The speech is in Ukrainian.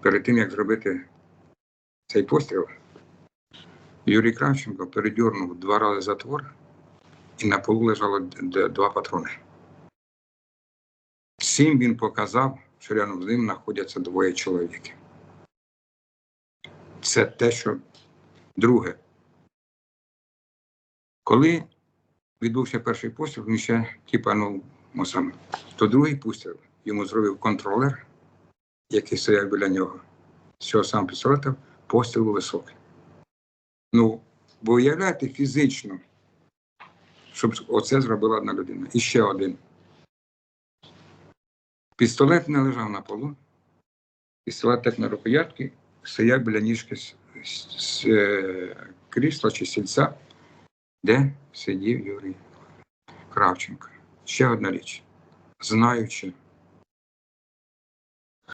перед тим, як зробити цей постріл, Юрій Кравченко передьорнув два рази затвор, і на полу лежало два патрони. Цим він показав, що рядом з ним знаходяться двоє чоловіків. Це те, що друге. Коли відбувся перший постріл, він ще типа, ну, ну саме, то другий постріл йому зробив контролер, який стояв біля нього. Цього сам пістолета постріл високий. Ну, ви уявляєте фізично, щоб оце зробила одна людина. І ще один. Пістолет не лежав на полу. Пістолет так на рукоятки стояв біля ніжки з, з, з, крісла чи сільця, де сидів Юрій Кравченко. Ще одна річ. Знаючи,